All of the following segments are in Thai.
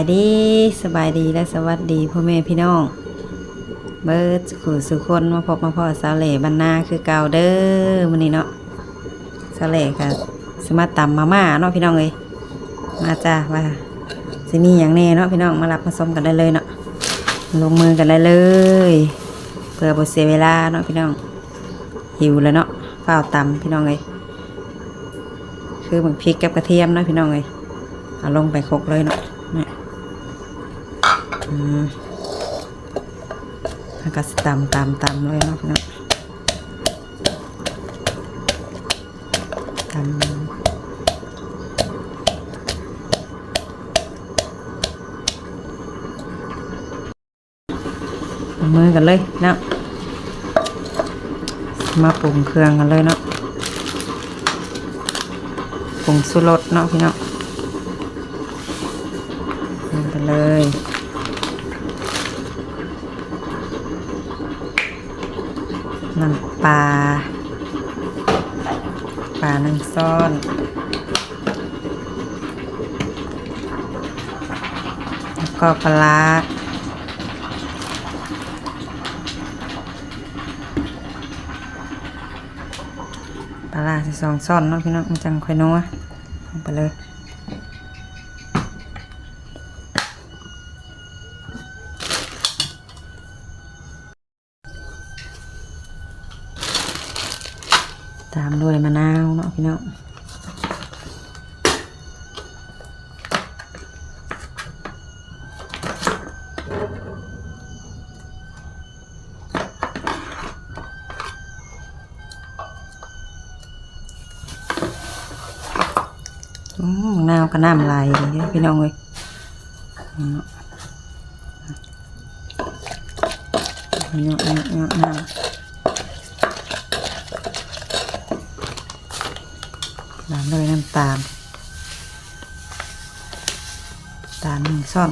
ายดีสบายดีและสวัสดีพ่อแม่พี่น้อง เบิร์ดขู่สุคนมาพบมาพ่อสาวเหล่บรรณาคือเก่าเด้อมื้อนี้เนาะสาวเหล่ก็สมาตำมาม่าเนาะพี่น้องเอ้ยมาจ้าว่าสิมีอย่างแน่เนาะพี่น้องมารับมาส้มกันได้เลยเนาะลงมือกันได้เลยเพื่อบ่เสียเวลาเนาะพี่น้องหิวแล้วเนาะเฝ้าวตำพี่น้องเอ้ยคือบักพริกกับกระเทียมเนาะพี่น้องเอ้ยเอาลงไปคลุกเลยเนาะ แล้วก็ตำตำตำเลยเนาะพี่น้องตำมือกันเลยเนาะมาปรุงเครื่องกันเลยเนาะปรุงสุรสเนาะพี่เน้องลงไปเลย น้ำปลาปลานึ่งซ่อนแล้วก็ปลาร้าปลาร้าสิสองซ่อนเนาะพี่น้องมันจังค่อยนัวลงไปเลย ตามด้วยมะนาวเนาะพี่น้องอืมมะนาวก็น้ำลายเลยเด้อพี่น้องเอ้ยเนาะเนาะเนาะเนาะน้ำ ตามด้วยน้ำตาล ตาลหนึ่งซ่อน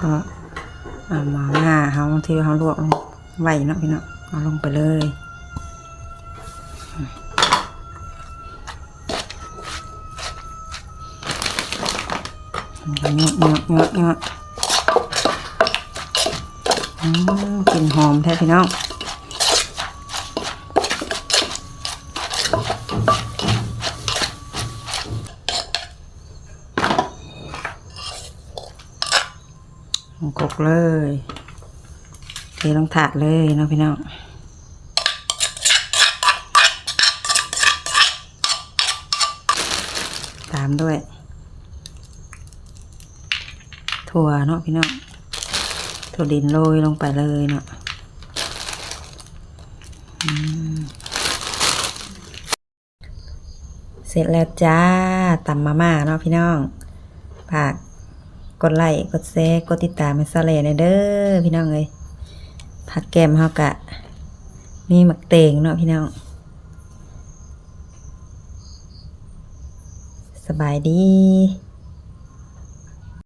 ก็เอามาม่าเขาที่เขาลวกลงไว้เนาะพี่เนาะเอาลงไปเลยเงาะเงาะเงาะเงาะ กลิ่นหอมแท้พี่น้องลงกกเลยเทลงถาดเลยเนาะพี่น้องตามด้วย ถั่วเนาะพี่น้อง ถั่วดินโรยลงไปเลยเนาะเสร็จแล้วจ้าตำมาม่าเนาะพี่น้องฝากกดไลค์กดแชร์กดติดตามให้ซาเลนเด้อพี่น้องเลยผักแกมเฮากะ มีหมักเตงเนาะพี่น้อง สบายดี